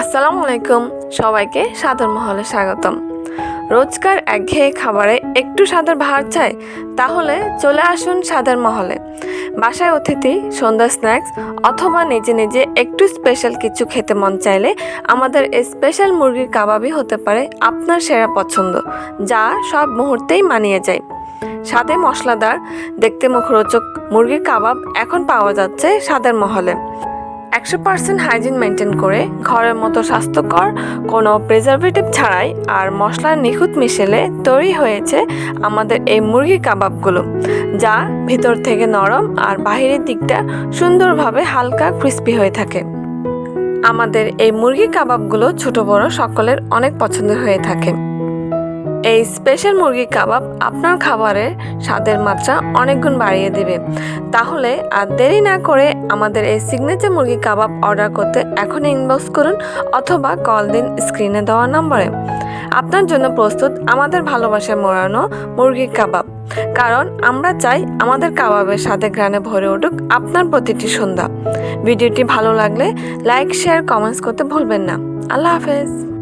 আসসালামু আলাইকুম। সবাইকে সাদর মহলে স্বাগতম। রোজকার একঘেয়ে খাবারে একটু স্বাদের ভার চাই, তাহলে চলে আসুন সাদার মহলে। বাসায় অতিথি, সন্ধ্যা স্ন্যাক্স অথবা নিজে নিজে একটু স্পেশাল কিছু খেতে মন চাইলে আমাদের এই স্পেশাল মুরগির কাবাবই হতে পারে আপনার সেরা পছন্দ, যা সব মুহূর্তেই মানিয়ে যায়। স্বাদে মশলাদার, দেখতে মুখরোচক মুরগির কাবাব এখন পাওয়া যাচ্ছে স্বাদের মহলে। একশো পার্সেন্ট হাইজিন মেনটেন করে ঘরের মতো স্বাস্থ্যকর কোনো প্রিজারভেটিভ ছাড়াই আর মশলার নিখুঁত মিশেলে তৈরি হয়েছে আমাদের এই মুরগি কাবাবগুলো, যা ভিতর থেকে নরম আর বাহিরের দিকটা সুন্দরভাবে হালকা ক্রিস্পি হয়ে থাকে। আমাদের এই মুরগি কাবাবগুলো ছোট বড় সকলের অনেক পছন্দের হয়ে থাকে। এই স্পেশাল মুরগি কাবাব আপনার খাবারের স্বাদের মাত্রা অনেক গুণ বাড়িয়ে দেবে। তাহলে আর দেরি না করে আমাদের এই সিগনেচার মুরগি কাবাব অর্ডার করতে এখন ইনবক্স করুন অথবা কল দিন স্ক্রিনে দেওয়া নম্বরে। আপনার জন্য প্রস্তুত আমাদের ভালোবাসায় মোড়ানো মুরগির কাবাব। কারণ আমরা চাই আমাদের কাবাবের সাথে গ্রানে ভরে উঠুক আপনার প্রতিটি সন্ধ্যা। ভিডিওটি ভালো লাগলে লাইক শেয়ার কমেন্টস করতে ভুলবেন না। আল্লাহ হাফেজ।